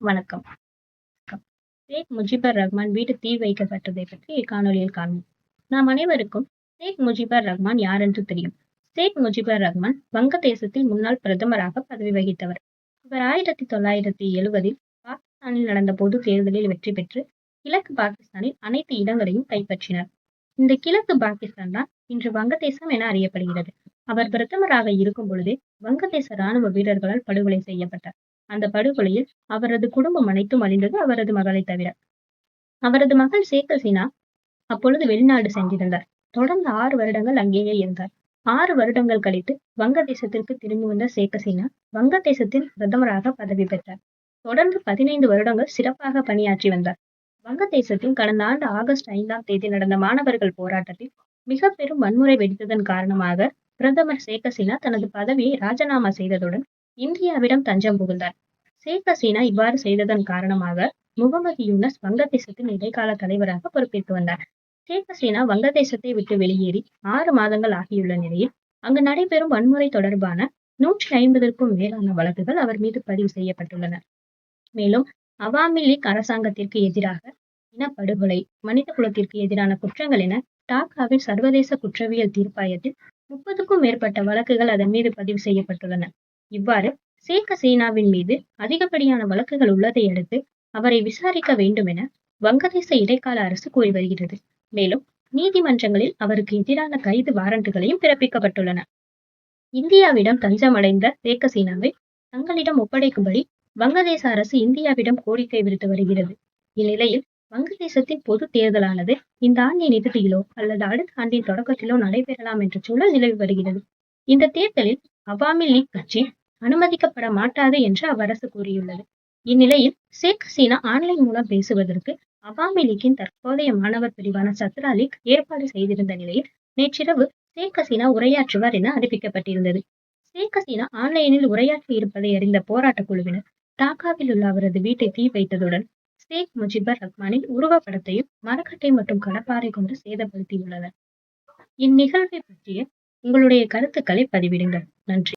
வணக்கம். ஷேக் முஜிபர் ரஹ்மான் வீடு தீ வைக்கப்பட்டதை பற்றி இக்காணொலியில் காண்போம். நாம் அனைவருக்கும் ஷேக் முஜிபர் ரஹ்மான் என்று தெரியும். ஷேக் முஜிபர் ரஹ்மான் வங்கதேசத்தில் முன்னாள் பிரதமராக பதவி வகித்தவர். இவர் ஆயிரத்தி தொள்ளாயிரத்தி எழுவதில் பாகிஸ்தானில் நடந்த பொது தேர்தலில் வெற்றி பெற்று கிழக்கு பாகிஸ்தானில் அனைத்து இடங்களையும் கைப்பற்றினார். இந்த கிழக்கு பாகிஸ்தான் தான் இன்று வங்கதேசம் என அறியப்படுகிறது. அவர் பிரதமராக இருக்கும் பொழுதே வங்கதேச ராணுவ வீரர்களால் படுகொலை செய்யப்பட்டார். அந்த படுகொலையில் அவரது குடும்பம் அனைத்தும் அழிந்தது அவரது மகளை தவிர. அவரது மகள் ஷேக் அப்பொழுது வெளிநாடு சென்றிருந்தார். தொடர்ந்து ஆறு வருடங்கள் அங்கேயே இருந்தார். ஆறு வருடங்கள் கழித்து வங்கதேசத்திற்கு திரும்பி வந்த ஷேக் வங்கதேசத்தில் பிரதமராக பதவி பெற்றார். தொடர்ந்து பதினைந்து வருடங்கள் சிறப்பாக பணியாற்றி வந்தார். வங்கதேசத்தில் கடந்த ஆண்டு ஆகஸ்ட் ஐந்தாம் தேதி நடந்த மாணவர்கள் போராட்டத்தில் மிக பெரும் வன்முறை வெடித்ததன் காரணமாக பிரதமர் ஷேக் தனது பதவியை ராஜினாமா செய்ததுடன் இந்தியாவிடம் தஞ்சம் புகுந்தார். ஷேக் ஹசீனா இவ்வாறு செய்ததன் காரணமாக முகமது யூனஸ் வங்கதேசத்தின் இடைக்கால தலைவராக பொறுப்பேற்று வந்தார். ஷேக் ஹசீனா வங்கதேசத்தை விட்டு வெளியேறி ஆறு மாதங்கள் ஆகியுள்ள நிலையில் அங்கு நடைபெறும் வன்முறை தொடர்பான நூற்றி ஐம்பதற்கும் மேலான வழக்குகள் அவர் மீது பதிவு செய்யப்பட்டுள்ளன. மேலும் அவாமி லீக் அரசாங்கத்திற்கு எதிராக இனப்படுகொலை, மனித குலத்திற்கு எதிரான குற்றங்கள் என டாக்காவின் சர்வதேச குற்றவியல் தீர்ப்பாயத்தில் முப்பதுக்கும் மேற்பட்ட வழக்குகள் அதன் மீது பதிவு செய்யப்பட்டுள்ளன. இவ்வாறு ஷேக் ஹசீனாவின் மீது அதிகப்படியான வழக்குகள் உள்ளதை அடுத்து அவரை விசாரிக்க வேண்டும் என வங்கதேச இடைக்கால அரசு கூறி வருகிறது. மேலும் நீதிமன்றங்களில் அவருக்கு எதிரான கைது வாரண்டுகளையும் பிறப்பிக்கப்பட்டுள்ளன. இந்தியாவிடம் தஞ்சமடைந்த ஷேக் ஹசீனாவை தங்களிடம் ஒப்படைக்கும்படி வங்கதேச அரசு இந்தியாவிடம் கோரிக்கை விடுத்து வருகிறது. இந்நிலையில் வங்கதேசத்தின் பொது தேர்தலானது இந்த ஆண்டின் இறுதியிலோ அல்லது அடுத்த ஆண்டின் தொடக்கத்திலோ நடைபெறலாம் என்ற சூழல் நிலவி வருகிறது. இந்த தேர்தலில் அவாமி லீக் கட்சி அனுமதிக்கப்பட மாட்டாது என்று அவ்வரசு கூறியுள்ளது. இந்நிலையில் ஷேக் ஹசீனா ஆன்லைன் மூலம் பேசுவதற்கு அவாமி லீக்கின் தற்போதைய மாணவர் பிரிவான சத்ரா லீக் ஏற்பாடு செய்திருந்த நிலையில் நேற்றிரவு ஷேக் ஹசீனா உரையாற்றுவார் என அறிவிக்கப்பட்டிருந்தது. ஷேக் ஹசீனா ஆன்லைனில் உரையாற்றி இருப்பதை அறிந்த போராட்டக் குழுவினர் டாக்காவில் உள்ள அவரது வீட்டை தீ வைத்ததுடன் ஷேக் முஜிபர் ரஹ்மானின் உருவப்படத்தையும் மரக்கட்டை மற்றும் கடப்பாறை கொண்டு சேதப்படுத்தியுள்ளனர். இந்நிகழ்வை பற்றிய உங்களுடைய கருத்துக்களை பதிவிடுங்கள். நன்றி.